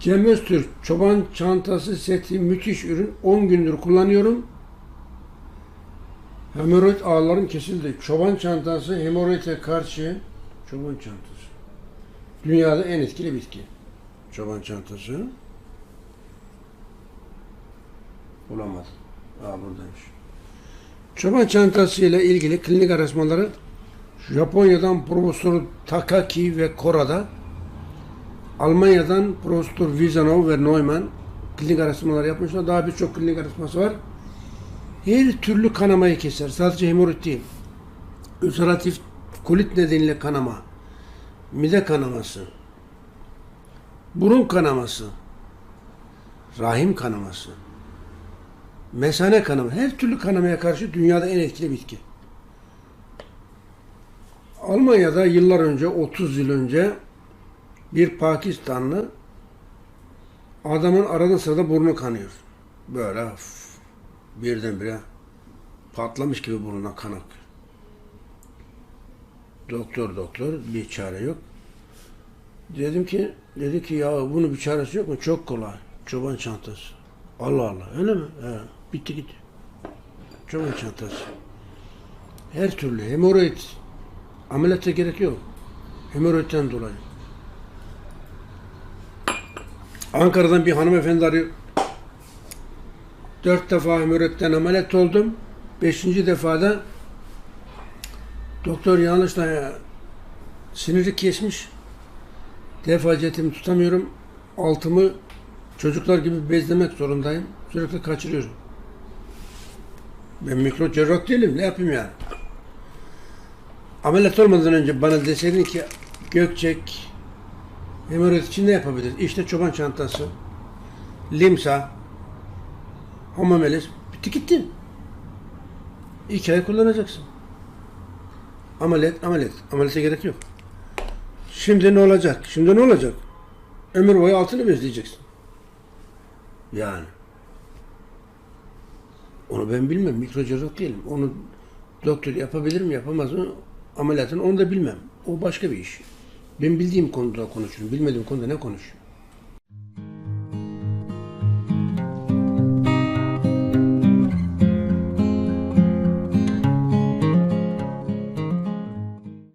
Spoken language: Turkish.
Cem Öztürk çoban çantası seti müthiş ürün. 10 gündür kullanıyorum. Hemoroid ağlarım kesildi. Çoban çantası hemoroide karşı çoban çantası. Dünyada en etkili bitki. Çoban çantası. Bulamadım. Aa buradaymış. Çoban çantası ile ilgili klinik araştırmaları Japonya'dan Profesör Takaki ve Kora'da Almanya'dan Profesör Wiesenau ve Neumann klinik araştırmalar yapmışlar. Daha birçok klinik araştırması var. Her türlü kanamayı keser. Sadece hemoroid değil. Ülseratif kolit nedeniyle kanama, mide kanaması, burun kanaması, rahim kanaması, mesane kanaması, her türlü kanamaya karşı dünyada en etkili bitki. Almanya'da yıllar önce, 30 yıl önce bir Pakistanlı adamın arada sırada burnu kanıyor. Böyle f- birdenbire patlamış gibi burnuna kan akıyor. Doktor doktor bir çare yok. Dedim ki dedi ki ya bunun bir çaresi yok mu? Çok kolay. Çoban çantası. Allah Allah öyle mi? He, bitti gitti. Çoban çantası. Her türlü hemoroid ameliyata gerek yok. Hemoroidden dolayı. Ankara'dan bir hanımefendi arıyor. Dört defa hemoroidden ameliyat oldum. Beşinci defada doktor yanlışla siniri kesmiş. Defacetimi tutamıyorum. Altımı çocuklar gibi bezlemek zorundayım. Sürekli kaçırıyorum. Ben mikro cerrah değilim. Ne yapayım yani? Ameliyat olmadan önce bana deseydin ki Gökçek hemoroid için ne yapabiliriz? İşte çoban çantası, limsa, homomelis, bitti gitti. İki ay kullanacaksın. Ameliyat, ameliyat. Ameliyata gerek yok. Şimdi ne olacak? Şimdi ne olacak? Ömür boyu altını bezleyeceksin. Yani. Onu ben bilmem. Mikrocerrah değilim. Onu doktor yapabilir mi yapamaz mı? Ameliyatını onu da bilmem. O başka bir iş. Ben bildiğim konuda konuşurum. Bilmediğim konuda ne konuşuyorum?